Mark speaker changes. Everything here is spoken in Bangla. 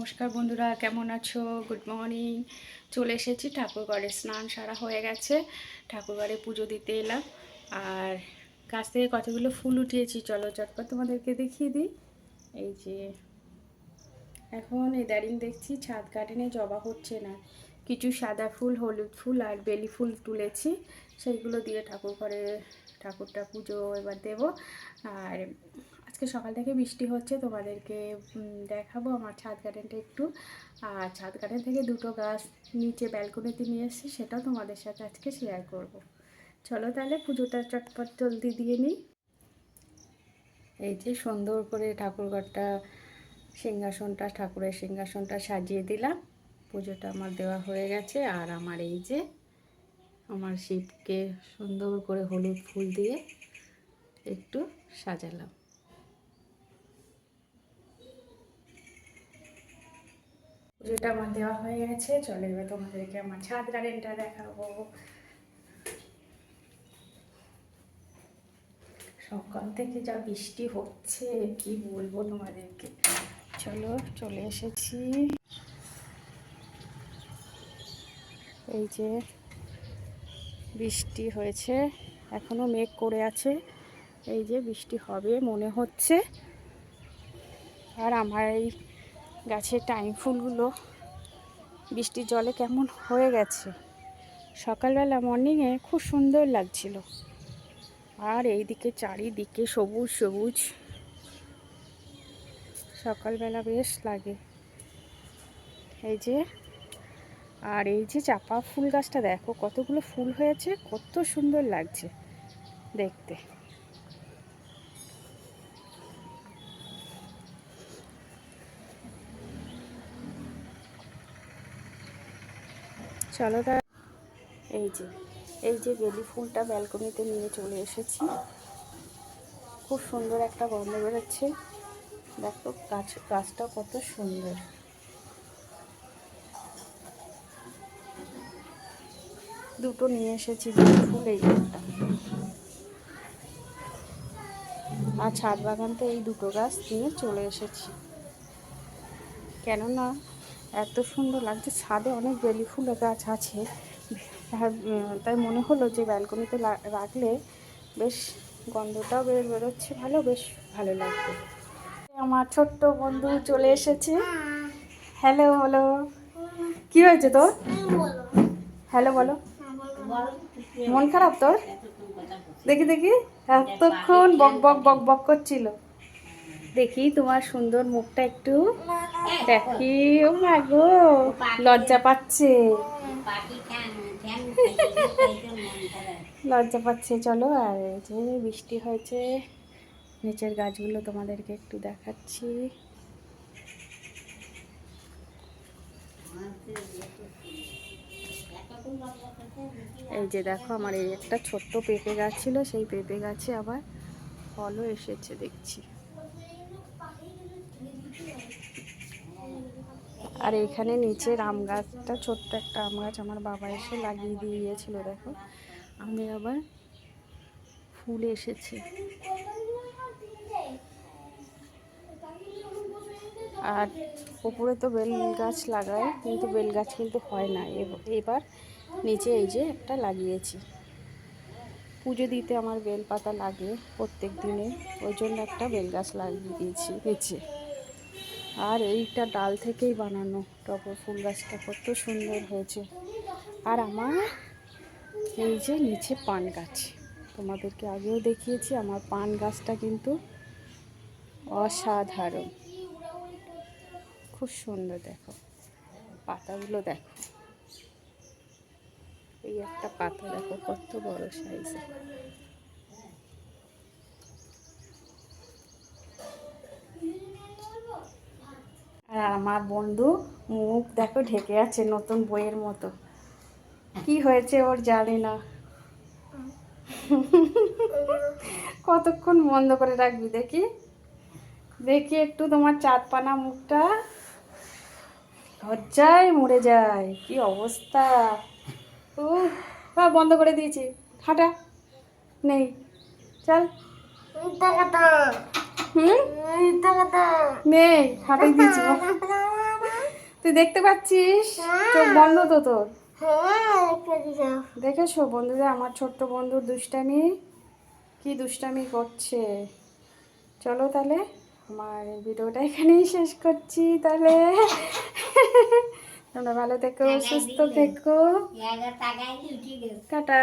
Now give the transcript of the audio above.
Speaker 1: নমস্কার বন্ধুরা, কেমন আছো? গুড মর্নিং চলে এসেছি ঠাকুরঘরে স্নান সারা হয়ে গেছে ঠাকুরঘরে পুজো দিতে এলাম। আর গাছ থেকে কতগুলো ফুল উঠিয়েছি, চলো চটপট তোমাদেরকে দেখিয়ে দিই। এই যে, এখন দাঁড়িয়ে দেখছি, ছাদ গার্ডেনে জবা হচ্ছে না। কিছু সাদা ফুল, হলুদ ফুল আর বেলি ফুল তুলেছি। সেইগুলো দিয়ে ঠাকুর ঘরে, ঠাকুরটা পুজো এবার দেব। আর আজকে সকাল থেকে বৃষ্টি হচ্ছে, তোমাদেরকে দেখাবো আমার ছাদ গার্ডেনটা একটু। আর ছাদ গার্ডেন থেকে দুটো গাছ নিচে ব্যালকনিতে নিয়ে এসেছি, সেটাও তোমাদের সাথে আজকে শেয়ার করব। চলো তাহলে পুজোটা চটপট জলদি দিয়ে নিই। এই যে সুন্দর করে ঠাকুরঘরটা সিংহাসনটা, ঠাকুরের সিংহাসনটা সাজিয়ে দিলাম। পুজোটা আমার দেওয়া হয়ে গেছে, আর আমার এই যে আমার শিবকে সুন্দর করে হলুদ ফুল দিয়ে একটু সাজালাম। পুজোটা আমার দেওয়া হয়ে গেছে। চলে এবার তোমাদেরকে আমার ছাদ গার্ডেনটা দেখাবো। সকাল থেকে যা বৃষ্টি হচ্ছে, কি বলব তোমাদেরকে? চলো, চলে এসেছি। এই যে বৃষ্টি হয়েছে, এখনও মেঘ করে আছে। এই যে বৃষ্টি হবে মনে হচ্ছে। আর আমার এই গাছের টাইম ফুলগুলো, বৃষ্টির জলে কেমন হয়ে গেছে। সকালবেলা মর্নিংয়ে খুব সুন্দর লাগছিল। আর এইদিকে চারিদিকে সবুজ সবুজ। সকালবেলা বেশ লাগে। এই যে, আর এই যে চাপা ফুল গাছটা দেখো, কতগুলো ফুল হয়েছে, কত সুন্দর লাগছে দেখতে। চলো তা এই যে এই যে বেলি ফুলটা ব্যালকনিতে নিয়ে চলে এসেছি। খুব সুন্দর একটা গন্ধ বেরোচ্ছে। দেখো, গাছ গাছটা কত সুন্দর। দুটো নিয়ে এসেছি ফুল, এই একটা। আর ছাদ বাগানতে এই দুটো গাছ নিয়ে চলে এসেছি। কেননা এত সুন্দর লাগছে। ছাদে অনেক বেলি ফুলের গাছ আছে। তাই মনে হলো যে ব্যালকনিতে রাখলে বেশ গন্ধটাও বের বেরোচ্ছে, ভালো, বেশ ভালো লাগবে। আমার ছোট্ট বন্ধু চলে এসেছে। হ্যালো, বলো। কি হয়েছে তোর? হ্যালো, বলো। মন খারাপ তোর? দেখি দেখি। এতক্ষণ বক বক বক বক করছিল। দেখি তোমার সুন্দর মুখটা একটু। দেখি ও মা গো লজ্জা পাচ্ছে। লজ্জা পাচ্ছে চলো। আর এই যে বৃষ্টি হয়েছে নিচের গাছগুলো তোমাদেরকে একটু দেখাচ্ছি। এই যে দেখো আমার এই একটা ছোট্ট পেঁপে গাছ ছিল সেই পেঁপে গাছে আবার ফলও এসেছে দেখছি। আর এখানে নিচে আম গাছটা, ছোট্ট একটা আম গাছ আমার বাবা এসে লাগিয়ে দিয়ে গিয়েছিল দেখো। আমি আবার ফুল এসেছে। আর উপরে তো বেল গাছ লাগায় কিন্তু বেল গাছ কিন্তু হয় না। এব- এবার নিচে এই যে একটা লাগিয়েছি। পুজো দিতে আমার বেল পাতা লাগে প্রত্যেক দিনে, ওই জন্য একটা বেল গাছ লাগিয়ে দিয়েছি, নিচে। আর এইটা ডাল থেকেই বানানো টগর ফুল গাছটা, কত সুন্দর হয়েছে। আর আমার এই যে নিচে পান গাছ, তোমাদেরকে আগেও দেখিয়েছি, আমার পান গাছটা কিন্তু অসাধারণ। খুব সুন্দর, দেখো। পাতাগুলো দেখো। এই একটা পাতা দেখো, কত বড় সাইজে আর আমার বন্ধু মুখ দেখো ঢেকে আছে নতুন বইয়ের মতো। কি হয়েছে ওর জানি না। কতক্ষণ বন্ধ করে রাখবি দেখি। দেখি একটু তোমার চাঁদপানা মুখটা। লজ্জায় মরে যায়, কি অবস্থা। ও বন্ধ করে দিয়েছি। হাঁটা, নেই, চল। নেই হাঁটাই দিয়েছি তুই দেখতে পাচ্ছিস? চোখ বন্ধ তো তোর। দেখেছ বন্ধুরা আমার ছোট্ট বন্ধুর দুষ্টামি? কি দুষ্টামি করছে? চলো তাহলে আমার ভিডিওটা এখানেই শেষ করছি তাহলে। তোমরা ভালো থেকো সুস্থ থেকো। টাটা।